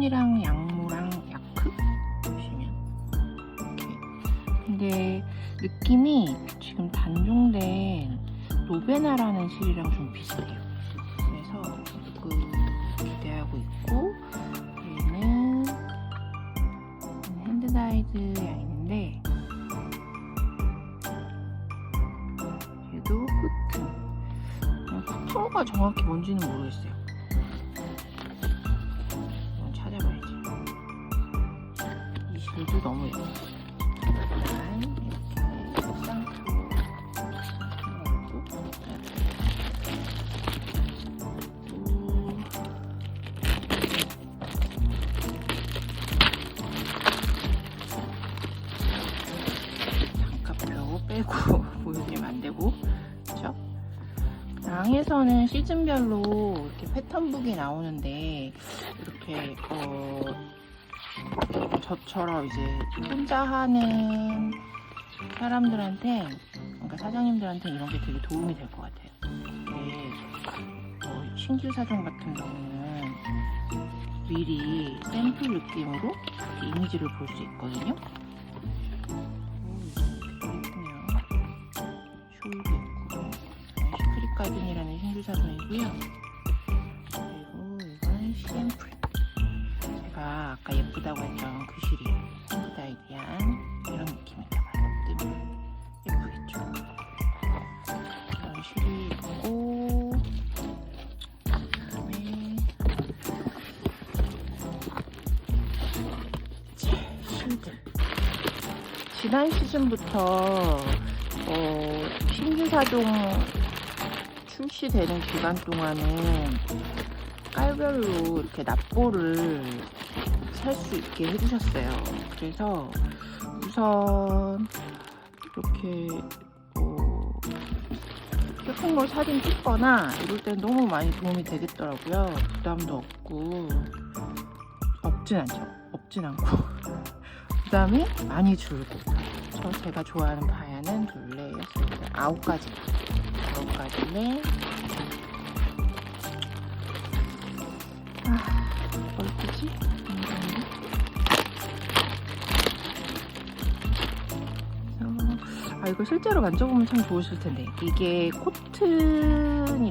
코튼이랑 양모랑 야크 보시면 이렇게. 근데 느낌이 지금 단종된 노베나라는 실이랑 좀 비슷해요. 그래서 그 기대하고 있고 얘는 핸드다이드 양인데 얘도 코튼 코토가 정확히 뭔지는 모르겠어요 이 실도 너무? 양에서는 시즌별로 이렇게 패턴북이 나오는데 이렇게 어 저처럼 이제 혼자 하는 사람들한테 그러니까 사장님들한테 이런 게 되게 도움이 될 것 같아요. 어, 신규 사종 같은 경우는 미리 샘플 느낌으로 이미지를 볼 수 있거든요. 가든이라는 신규 사전이고요. 그리고 이건 샘플. 제가 아까 예쁘다고 했던 3점. 지난 시즌부터 어, 신규 사종 출시되는 기간 동안은 깔별로 이렇게 납보를 살 수 있게 해주셨어요. 그래서 우선 이렇게 어, 쇼핑몰 사진 찍거나 이럴 땐 너무 많이 도움이 되겠더라고요. 부담도 없고 없진 않죠. 없진 않고. 부담이 많이 줄고 저 제가 좋아하는 바야는 둘레였습니다. 아홉 가지 아홉 가지네. 아, 뭘 그래서, 아, 이거 실제로 만져보면 참 좋으실 텐데. 이게 코튼이랑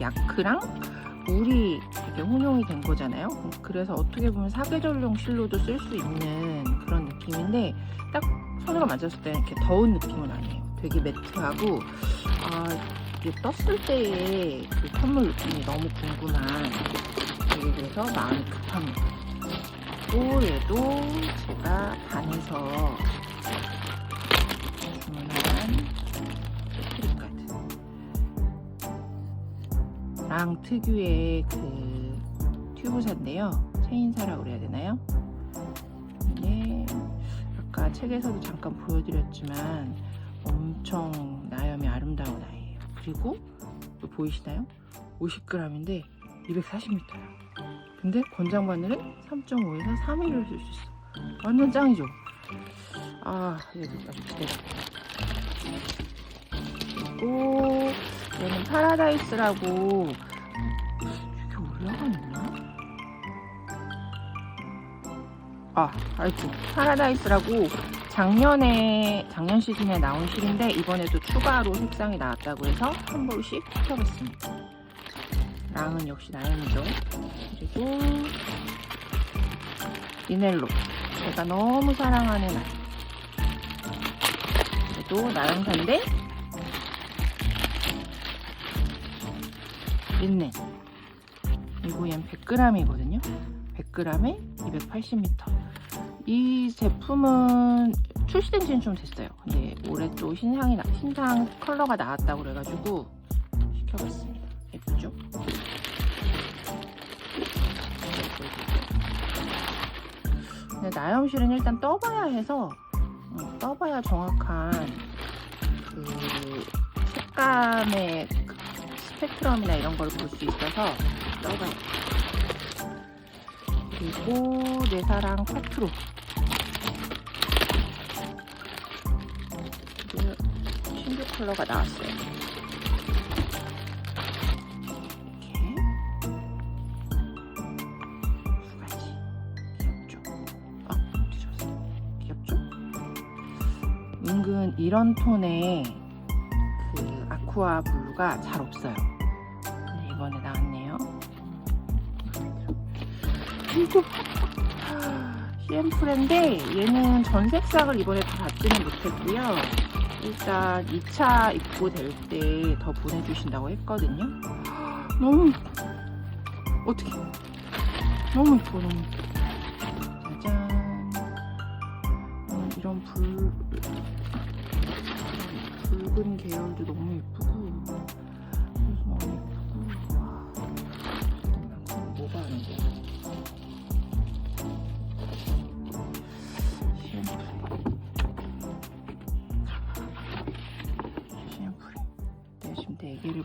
야크랑 물이 되게 혼용이 된 거잖아요. 그래서 어떻게 보면 사계절용 실로도 쓸 수 있는 그런 느낌인데, 딱 손으로 만졌을 때는 이렇게 더운 느낌은 아니에요. 되게 매트하고, 아, 이게 떴을 때의 그 선물 느낌이 너무 궁금한 되게 그래서 마음이 급합니다. 또 얘도 제가 반에서 주문한 시크릿 카드 랑 특유의 그 튜브사인데요. 체인사라고 그래야 되나요? 책에서도 잠깐 보여드렸지만 엄청 나염이 아름다운 아이예요. 그리고 또 보이시나요? 50g인데 240m야. 근데 권장 바늘은 3.5에서 3mm를 쓸 수 있어. 완전 짱이죠? 아, 여기까지 기대가. 그리고 얘는 파라다이스라고 아, 아이고 파라다이스라고 작년에 작년 시즌에 나온 실인데 이번에도 추가로 색상이 나왔다고 해서 한 벌씩 펴봤습니다. 랑은 역시 나연이죠. 그리고 리넬로 제가 너무 사랑하는 아이. 얘도 나연사인데 린넨 그리고 얘는 100g이거든요. 100g에 280m. 이 제품은 출시된 지는 좀 됐어요. 근데 올해 또 신상이 나, 신상 컬러가 나왔다고 그래가지고 시켜봤습니다. 예쁘죠? 근데 나염실은 일단 떠봐야 해서 어, 떠봐야 정확한 그 색감의 그 스펙트럼이나 이런 걸 볼 수 있어서 떠봐요. 그리고 내 사랑 커트로. 신규 컬러가 나왔어요. 이렇게. 두 가지 귀엽죠? 아, 뒤졌어 귀엽죠? 은근 이런 톤의 그 아쿠아 블루가 잘 없어요. 이거 CM프인데 얘는 전 색상을 이번에 다 받지는 못했고요. 일단 2차 입고 될 때 더 보내주신다고 했거든요. 너무. 어떻게? 너무 이뻐, 너무. 짜잔. 음, 이런 불, 붉은 계열도 너무 예쁘고,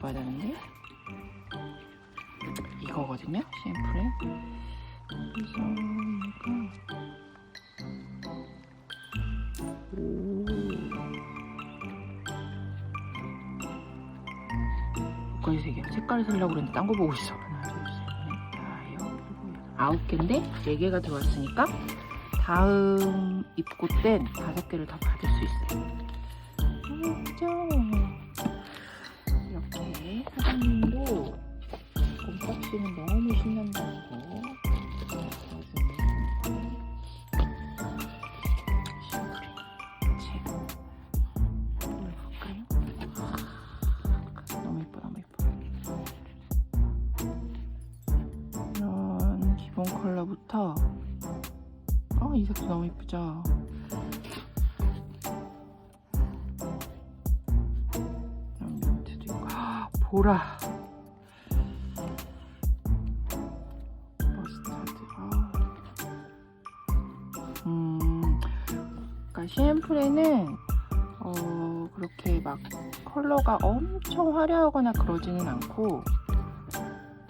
4개를 받았는데, 이거거든요, 시엠프레. 그래서 얘가 오. 여기까지 세 개. 색깔을 살려고 그랬는데 딴 거 보고 있어. 하나, 둘, 셋, 넷, 다, 여, 일곱, 여덟. 아홉 개인데 네 개가 들어왔으니까 다음 입고 땐 다섯 개를 더 받을 수 있어요. 이 렇게 사장님도 곰박씨는 너무 신난다고 기본 컬러부터 아이 색도 너무 예쁘죠 보라 머스타드 아. 음 그러니까 시엠프레는 어 그렇게 막 컬러가 엄청 화려하거나 그러지는 않고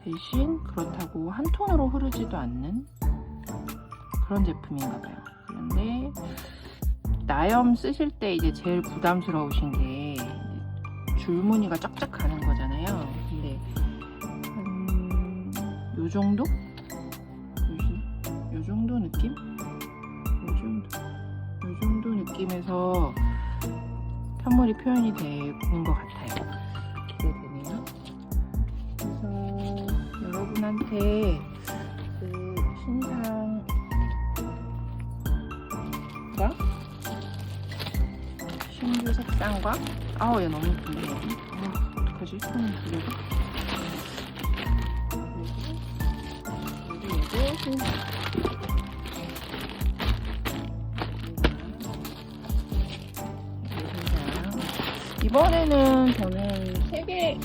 대신 그렇다고 한 톤으로 흐르지도 않는 그런 제품인가 봐요. 그런데 나염 쓰실 때 이제 제일 부담스러우신 게 줄무늬가 쫙쫙 가는 거잖아요. 근데 한요 정도? 요 정도 느낌? 요 정도. 요 정도 느낌에서 편물이 표현이 되는 것 같아요. 기대되네요. 그래서 여러분한테 그 신상과 신규 색상과 아우 얘 너무 예쁜데 아, 어떡하지? 손이 그리고 얘도 신상 이번에는 저는 세개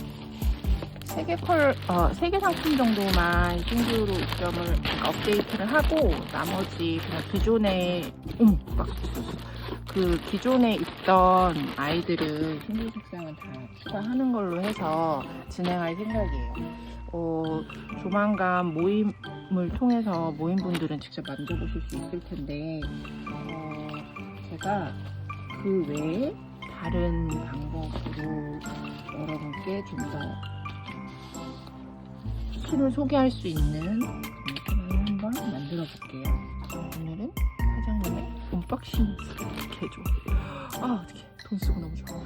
세개 컬, 어, 세개 상품 정도만 신규로 입점을, 그러니까 업데이트를 하고, 나머지 그냥 기존에, 어머, 막, 그 기존에 있던 아이들은 신규 색상은 다 추가하는 걸로 해서 진행할 생각이에요. 어, 조만간 모임을 통해서 모임분들은 직접 만져보실 수 있을 텐데, 어, 제가 그 외에 다른 방법으로 여러분께 좀더 신을 소개할 수 있는 한번 만들어 볼게요. 오늘은 사장님의 언박싱 개조. 아 어떻게 돈 쓰고 너무 좋아.